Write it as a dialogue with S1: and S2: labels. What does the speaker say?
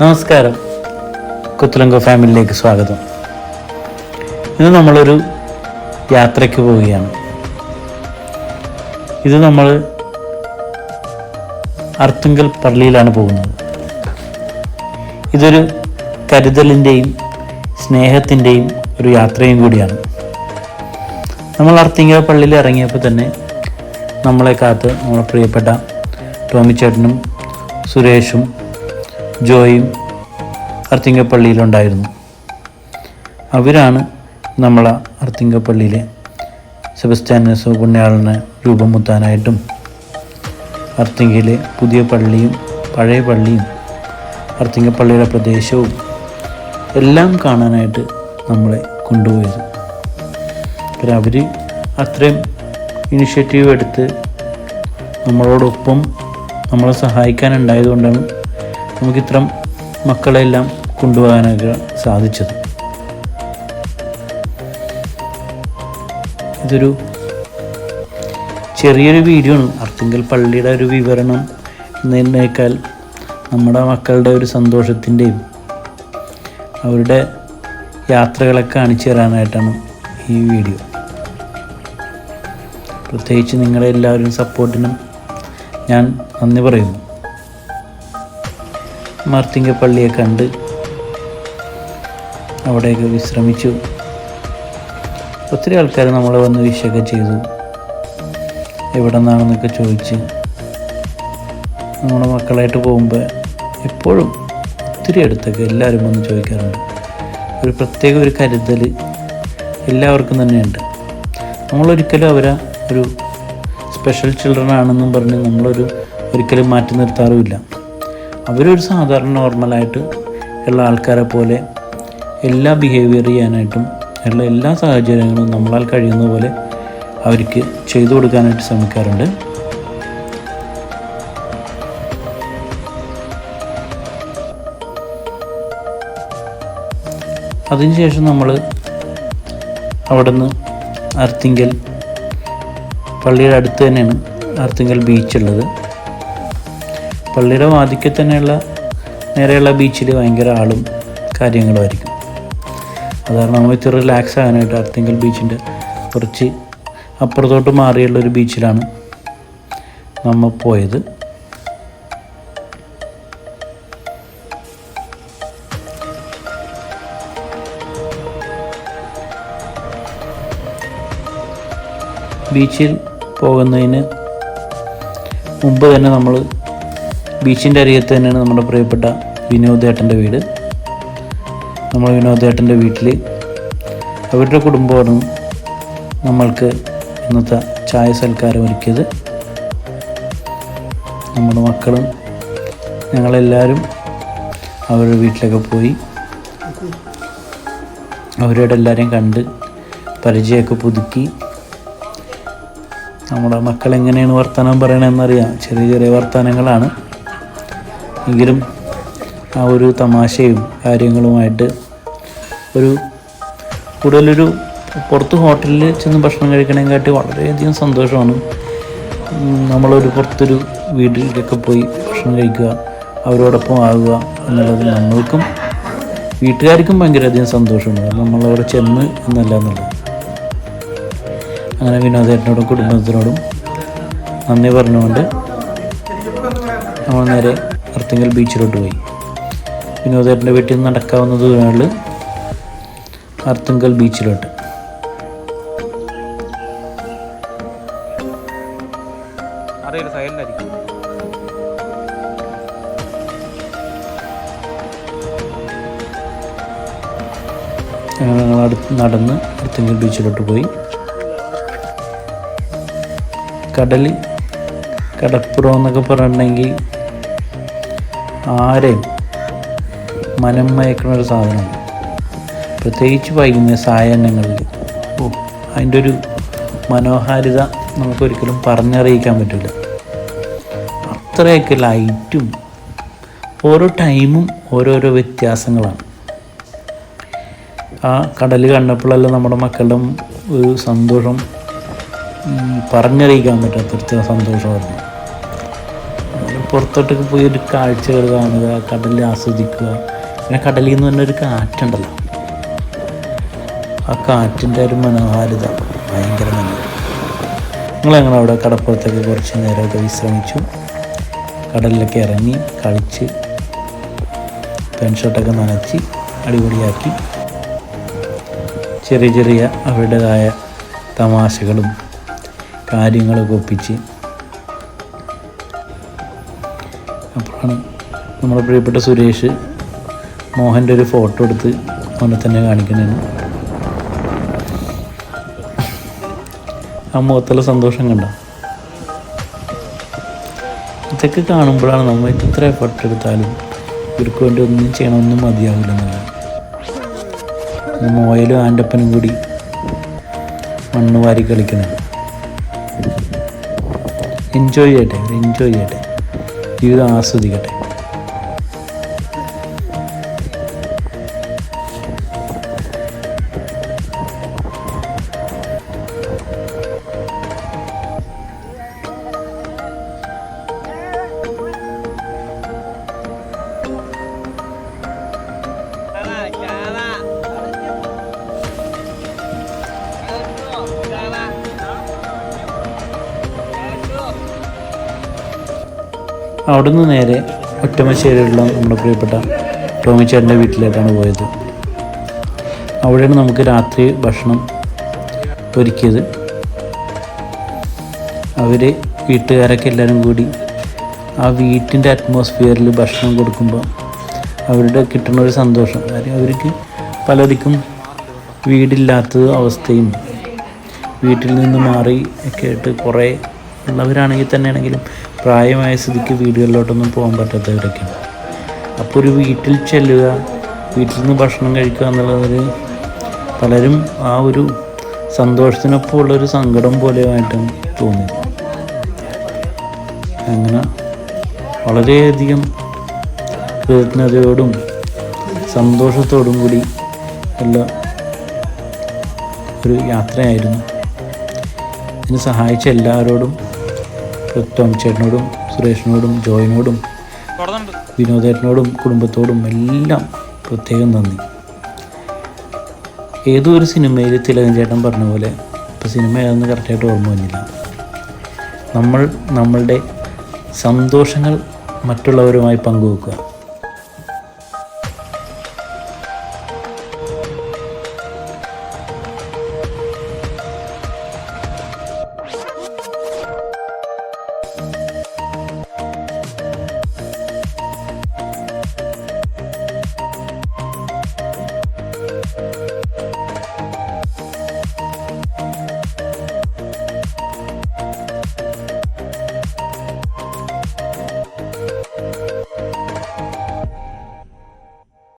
S1: നമസ്കാരം. കുത്തുലങ്ക ഫാമിലിയിലേക്ക് സ്വാഗതം. ഇന്ന് നമ്മളൊരു യാത്രയ്ക്ക് പോവുകയാണ്. ഇത് നമ്മൾ അർത്തുങ്കൽ പള്ളിയിലാണ് പോകുന്നത്. ഇതൊരു കരുതലിന്റെയും സ്നേഹത്തിന്റെയും ഒരു യാത്രയും കൂടിയാണ്. നമ്മൾ അർത്തിങ്കൽ പള്ളിയിൽ ഇറങ്ങിയപ്പോൾ തന്നെ നമ്മളെ കാത്ത് നമ്മളെ പ്രിയപ്പെട്ട ടോമിച്ചേട്ടനും സുരേഷും ജോയും അർത്തിങ്കപ്പള്ളിയിലുണ്ടായിരുന്നു. അവരാണ് നമ്മളെ അർത്തിങ്കപ്പള്ളിയിലെ സെബസ്ത്യാനസ് പുണ്യാളനെ രൂപമുത്താനായിട്ടും അർത്തിങ്കയിലെ പുതിയ പള്ളിയും പഴയ പള്ളിയും അർത്തിങ്കപ്പള്ളിയുടെ പ്രദേശവും എല്ലാം കാണാനായിട്ട് നമ്മളെ കൊണ്ടുപോയത്. അവർ അത്രയും ഇനിഷ്യേറ്റീവ് എടുത്ത് നമ്മളോടൊപ്പം നമ്മളെ സഹായിക്കാനുണ്ടായതുകൊണ്ടാണ് നമുക്ക് ഇത്രം മക്കളെല്ലാം കൊണ്ടുപോകാനൊക്കെ സാധിച്ചത്. ഇതൊരു ചെറിയൊരു വീഡിയോ ആണ്. അർത്തിങ്കൽ പള്ളിയുടെ ഒരു വിവരണം എന്നതിനേക്കാൾ നമ്മുടെ മക്കളുടെ ഒരു സന്തോഷത്തിന്റെയും അവരുടെ യാത്രകളെ കാണിച്ചു തരാനായിട്ടാണ് ഈ വീഡിയോ പ്രത്യേകിച്ച് നിങ്ങളുടെ എല്ലാവരും സപ്പോർട്ടിനും ഞാൻ നന്ദി പറയുന്നു. മാർത്തിങ്ക പള്ളിയെ കണ്ട് അവിടെയൊക്കെ വിശ്രമിച്ചു. ഒത്തിരി ആൾക്കാർ നമ്മളെ വന്ന് വിഷയൊക്കെ ചെയ്തു. എവിടെ നിന്നാണെന്നൊക്കെ ചോദിച്ച്. നമ്മുടെ മക്കളായിട്ട് പോകുമ്പോൾ എപ്പോഴും ഒത്തിരി അടുത്തൊക്കെ എല്ലാവരും വന്ന് ചോദിക്കാറുണ്ട്. ഒരു പ്രത്യേക ഒരു കരുതൽ എല്ലാവർക്കും തന്നെയുണ്ട്. നമ്മളൊരിക്കലും അവരെ ഒരു സ്പെഷ്യൽ ചിൽഡ്രൻ ആണെന്നും പറഞ്ഞ് നമ്മളൊരു ഒരിക്കലും മാറ്റി നിർത്താറുമില്ല. അവരൊരു സാധാരണ നോർമലായിട്ട് ഉള്ള ആൾക്കാരെ പോലെ എല്ലാ ബിഹേവിയർ ചെയ്യാനായിട്ടും ഉള്ള എല്ലാ സാഹചര്യങ്ങളും നമ്മളാൽ കഴിയുന്ന പോലെ അവർക്ക് ചെയ്തു കൊടുക്കാനായിട്ട് ശ്രമിക്കാറുണ്ട്. അതിനുശേഷം നമ്മൾ അവിടെ നിന്ന് അർത്തിങ്കൽ പള്ളിയുടെ അടുത്ത് തന്നെയാണ് അർത്തിങ്കൽ ബീച്ചുള്ളത് പള്ളിയുടെ വാതിക്കൽ തന്നെയുള്ള നേരെയുള്ള ബീച്ചിൽ ഭയങ്കര ആളും കാര്യങ്ങളുമായിരിക്കും അത് കാരണം നമ്മൾ ഇത്തിരി റിലാക്സ് ആകാനായിട്ട് അർത്തിങ്കൽ ബീച്ചിന്റെ കുറച്ച് അപ്പുറത്തോട്ട് മാറിയുള്ള ഒരു ബീച്ചിലാണ് നമ്മൾ പോയത്. ബീച്ചിൽ പോകുന്നതിന് മുമ്പ് തന്നെ നമ്മൾ ബീച്ചിന്റെ അരികത്ത് തന്നെയാണ് നമ്മുടെ പ്രിയപ്പെട്ട വിനോദേട്ടന്റെ വീട്. നമ്മൾ വിനോദേട്ടന്റെ വീട്ടിൽ അവരുടെ കുടുംബമാണ് നമ്മൾക്ക് ഇന്നത്തെ ചായ സൽക്കാരം ഒരുക്കിയത്. നമ്മുടെ മക്കളും ഞങ്ങളെല്ലാവരും അവരുടെ വീട്ടിലൊക്കെ പോയി അവരോട് എല്ലാവരെയും കണ്ട് പരിചയമൊക്കെ പുതുക്കി. നമ്മുടെ മക്കൾ എങ്ങനെയാണ് വർത്തമാനം പറയണമെന്നറിയാം ചെറിയ ചെറിയ വർത്തമാനങ്ങളാണ്. എങ്കിലും ആ ഒരു തമാശയും കാര്യങ്ങളുമായിട്ട് ഒരു കൂടുതലൊരു പുറത്ത് ഹോട്ടലിൽ ചെന്ന് ഭക്ഷണം കഴിക്കണേക്കാട്ടി വളരെയധികം സന്തോഷമാണ്. നമ്മളൊരു പുറത്തൊരു വീട്ടിലേക്കൊക്കെ പോയി ഭക്ഷണം കഴിക്കുക അവരോടൊപ്പം ആകുക എന്നുള്ളത് നമ്മൾക്കും വീട്ടുകാർക്കും ഭയങ്കരധികം സന്തോഷമാണ്. കാരണം നമ്മളവിടെ ചെന്ന് എന്നല്ല എന്നുള്ളത്. അങ്ങനെ വിനോദേട്ടനോടും കുടുംബത്തിനോടും നന്ദി പറഞ്ഞുകൊണ്ട് നമ്മൾ നേരെ അർത്തിങ്കൽ ബീച്ചിലോട്ട് പോയി. വിനോദേട്ടന്റെ വീട്ടിൽ നിന്ന് നടക്കാവുന്ന ദൂരങ്ങളിൽ അർത്തിങ്കൽ ബീച്ചിലോട്ട്.
S2: അറിയില്ല സൈലന്റായിരിക്കും.
S1: അങ്ങനെ ഞങ്ങൾ അടുത്ത് നടന്ന് അർത്തിങ്കൽ ബീച്ചിലോട്ട് പോയി. കടൽ കടപ്പുറം എന്നൊക്കെ പറഞ്ഞിട്ടുണ്ടെങ്കിൽ ആരെയും മനം മയക്കുന്ന ഒരു സാധനമാണ് പ്രത്യേകിച്ച് വൈകുന്നേര സായാഹ്നങ്ങളിൽ. ഓ അതിന്റെ ഒരു മനോഹാരിത നമുക്കൊരിക്കലും പറഞ്ഞറിയിക്കാൻ പറ്റില്ല അത്രയൊക്കെ ലൈറ്റും ഓരോ ടൈമും ഓരോരോ വ്യത്യാസങ്ങളാണ്. ആ കടൽ കണ്ടപ്പോഴല്ല നമ്മുടെ മക്കളുടെ ഒരു സന്തോഷം പറഞ്ഞറിയിക്കാൻ പറ്റാത്ത സന്തോഷമായിരുന്നു. പുറത്തോട്ടൊക്കെ പോയി ഒരു കാഴ്ചകൾ കാണുക കടലിൽ ആസ്വദിക്കുക. പിന്നെ കടലിൽ നിന്ന് തന്നെ ഒരു കാറ്റുണ്ടല്ലോ. ആ കാറ്റിന്റെ ഒരു മനോഹാരിത ഭയങ്കര നല്ല ഞങ്ങളങ്ങനെ അവിടെ കടപ്പുറത്തൊക്കെ കുറച്ച് നേരമൊക്കെ വിശ്രമിച്ചു? കടലിലൊക്കെ ഇറങ്ങി കളിച്ച് പെൻഷർട്ടൊക്കെ നനച്ച് അടിപൊളിയാക്കി. ചെറിയ ചെറിയ അവരുടേതായ തമാശകളും കാര്യങ്ങളൊക്കെ ഒപ്പിച്ച് അപ്പോഴാണ് നമ്മുടെ പ്രിയപ്പെട്ട സുരേഷ് മോഹന്റെ ഒരു ഫോട്ടോ എടുത്ത് അവനെ തന്നെ കാണിക്കുന്നതാണ്. ആ മുഖത്തുള്ള സന്തോഷം കണ്ട? ഇതൊക്കെ കാണുമ്പോഴാണ് നമ്മൾ എത്ര എഫർട്ട് എടുത്താലും ഇവർക്ക് വേണ്ടി ഒന്നും ചെയ്യണമെന്നും മതിയാവില്ലെന്നല്ല മോയലും ആന്റപ്പനും കൂടി മണ്ണ് വാരി കളിക്കുന്നത് എൻജോയ് ചെയ്യട്ടെ എൻജോയ് ചെയ്യട്ടെ. ജീവിതം ആസ്വദിക്കട്ടെ. അവിടുന്ന് നേരെ ഒറ്റമശ്ശേരിയുള്ള നമ്മുടെ പ്രിയപ്പെട്ട ടോമിച്ചേട്ടന്റെ വീട്ടിലേക്കാണ് പോയത്. അവിടെയാണ് നമുക്ക് രാത്രി ഭക്ഷണം ഒരുക്കിയത്. അവർ വീട്ടുകാരൊക്കെ എല്ലാവരും കൂടി ആ വീട്ടിന്റെ അറ്റ്മോസ്ഫിയറിൽ ഭക്ഷണം കൊടുക്കുമ്പോൾ അവരുടെ കിട്ടുന്ന ഒരു സന്തോഷം. കാര്യം അവർക്ക് പലർക്കും വീടില്ലാത്ത അവസ്ഥയും വീട്ടിൽ നിന്ന് മാറി ഒക്കെ ആയിട്ട് കുറേ ഉള്ളവരാണെങ്കിൽ തന്നെയാണെങ്കിലും പ്രായമായ സ്ഥിതിക്ക് വീടുകളിലോട്ടൊന്നും പോകാൻ പറ്റാത്തവരൊക്കെയാണ്. അപ്പോൾ ഒരു വീട്ടിൽ ചെല്ലുക വീട്ടിൽ നിന്ന് ഭക്ഷണം കഴിക്കുക എന്നുള്ളത് പലരും ആ ഒരു സന്തോഷത്തിനൊപ്പം ഉള്ളൊരു സങ്കടം പോലെയായിട്ടും തോന്നി. അങ്ങനെ വളരെയധികം കൃതജ്ഞതയോടും സന്തോഷത്തോടും കൂടി ഉള്ള ഒരു യാത്രയായിരുന്നു. ഇതിന് സഹായിച്ച എല്ലാവരോടും ടോം ചേട്ടനോടും സുരേഷിനോടും ജോയിനോടും വിനോദേട്ടനോടും കുടുംബത്തോടും എല്ലാം പ്രത്യേകം നന്ദി. ഏതോ ഒരു സിനിമയിൽ തിലകൻ ചേട്ടൻ പറഞ്ഞ പോലെ ഇപ്പോൾ സിനിമ ഏതെന്ന് കറക്റ്റായിട്ട് ഓർമ്മ വന്നില്ല. നമ്മൾ നമ്മളുടെ സന്തോഷങ്ങൾ മറ്റുള്ളവരുമായി പങ്കുവെക്കുക.